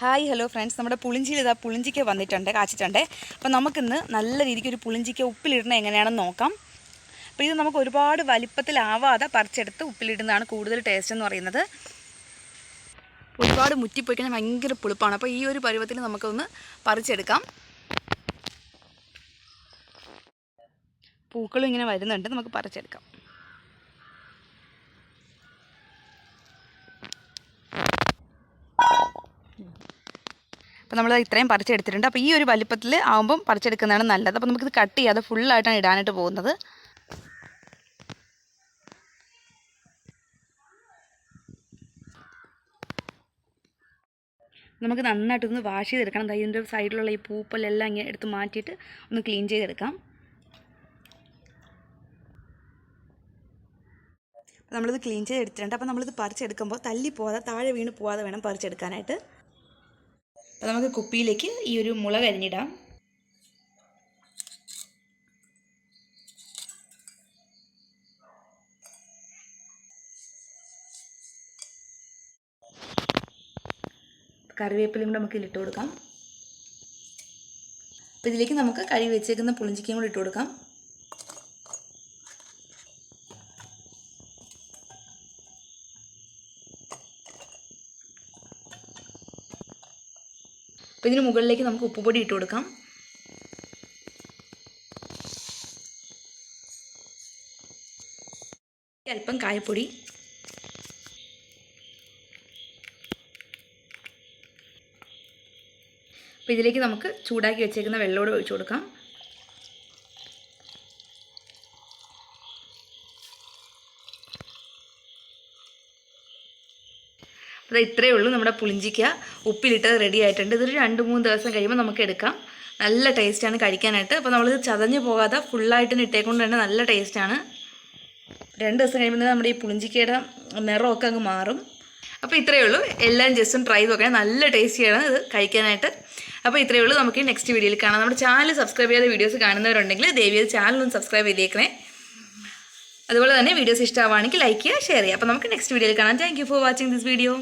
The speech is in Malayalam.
Hi hello friends. നമ്മുടെ പുളിഞ്ചിയിൽ ഇതാ പുളിഞ്ചിക്ക വന്നിട്ടുണ്ട് കാച്ചിട്ടുണ്ട്. അപ്പോൾ നമുക്കിന്ന് നല്ല രീതിക്ക് ഒരു പുളിഞ്ചിക്ക ഉപ്പിലിടുന്നത് എങ്ങനെയാണെന്ന് നോക്കാം. അപ്പോൾ ഇത് നമുക്ക് ഒരുപാട് വലിപ്പത്തിലാവാതെ പറിച്ചെടുത്ത് ഉപ്പിലിടുന്നതാണ് കൂടുതൽ ടേസ്റ്റ് എന്ന് പറയുന്നത്. ഒരുപാട് മുറ്റിപ്പോയി കഴിഞ്ഞാൽ ഭയങ്കര പുളിപ്പാണ്. അപ്പോൾ ഈ ഒരു പരുവത്തിൽ നമുക്കൊന്ന് പറിച്ചെടുക്കാം. പൂക്കളും ഇങ്ങനെ വരുന്നുണ്ട് നമുക്ക് പറിച്ചെടുക്കാം. നമ്മൾ ഇത്രയും പറിച്ചെടുത്തിട്ടുണ്ട്. അപ്പോൾ ഈ ഒരു വലിപ്പത്തിൽ ആകുമ്പം പറിച്ചെടുക്കുന്നതാണ് നല്ലത്. അപ്പോൾ നമുക്കിത് കട്ട് ചെയ്യാതെ ഫുള്ളായിട്ടാണ് ഇടാനായിട്ട് പോകുന്നത്. നമുക്ക് നന്നായിട്ട് ഒന്ന് വാഷ് ചെയ്തെടുക്കണം. അതിന്റെ സൈഡിലുള്ള ഈ പൂപ്പലെല്ലാം ഇങ്ങനെ എടുത്ത് മാറ്റിയിട്ട് ഒന്ന് ക്ലീൻ ചെയ്തെടുക്കാം. നമ്മളിത് ക്ലീൻ ചെയ്ത് ചെയ്തെടുത്തിട്ടുണ്ട്. അപ്പോൾ നമ്മളിത് പറിച്ചെടുക്കുമ്പോൾ തല്ലി പോകാതെ താഴെ വീണ് പോകാതെ വേണം പറിച്ചെടുക്കാനായിട്ട്. അപ്പോൾ നമുക്ക് കുപ്പിയിലേക്ക് ഈ ഒരു മുളക് അരിഞ്ഞിടാം കറിവേപ്പിലയും കൂടെ നമുക്ക് ഇട്ട് കൊടുക്കാം. അപ്പോൾ ഇതിലേക്ക് നമുക്ക് കഴുകി വെച്ചേക്കുന്ന പുളിഞ്ചിക്കയും കൂടി ഇട്ട് കൊടുക്കാം. അപ്പോൾ ഇതിന് മുകളിലേക്ക് നമുക്ക് ഉപ്പുപൊടി ഇട്ട് കൊടുക്കാം. അല്പം കായപ്പൊടി. അപ്പോൾ ഇതിലേക്ക് നമുക്ക് ചൂടാക്കി വെച്ചേക്കുന്ന വെള്ളമോട് ഒഴിച്ചു കൊടുക്കാം. അപ്പോൾ ഇത്രയേ ഉള്ളൂ നമ്മുടെ പുളിഞ്ചിക്ക. ഉപ്പിലിട്ടത് റെഡി ആയിട്ടുണ്ട്. ഇതൊരു രണ്ട് മൂന്ന് ദിവസം കഴിയുമ്പോൾ നമുക്ക് എടുക്കാം. നല്ല ടേസ്റ്റാണ് കഴിക്കാനായിട്ട്. അപ്പോൾ നമ്മളിത് ചതഞ്ഞ് പോകാതെ ഫുള്ളായിട്ട് ഇട്ടേക്കൊണ്ട് തന്നെ നല്ല ടേസ്റ്റാണ് രണ്ട് ദിവസം കഴിയുമ്പോൾ നമ്മുടെ ഈ പുളിഞ്ചിക്കയുടെ നിറമൊക്കെ അങ്ങ് മാറും. അപ്പോൾ ഇത്രയേ ഉള്ളൂ. എല്ലാം ജസ്റ്റും ട്രൈ ചെയ്ത് നോക്കണം. നല്ല ടേസ്റ്റിയാണ് ഇത് കഴിക്കാനായിട്ട്. അപ്പോൾ ഇത്രയേ ഉള്ളൂ. നമുക്ക് നെക്സ്റ്റ് വീഡിയോയിൽ കാണാം. നമ്മുടെ ചാനൽ സബ്സ്ക്രൈബ് ചെയ്ത വീഡിയോസ് കാണുന്നവരുണ്ടെങ്കിൽ ദേവിയത് ചാനൽ ഒന്ന് സബ്സ്ക്രൈബ് ചെയ്തേക്കണേ. അതുപോലെ തന്നെ വീഡിയോസ് ഇഷ്ടമാവുകയാണെങ്കിൽ ലൈക്ക് ചെയ്യുക ഷെയർ ചെയ്യുക. അപ്പോൾ നമുക്ക് നെക്സ്റ്റ് വീഡിയോയിൽ കാണാം. Thank for watching this video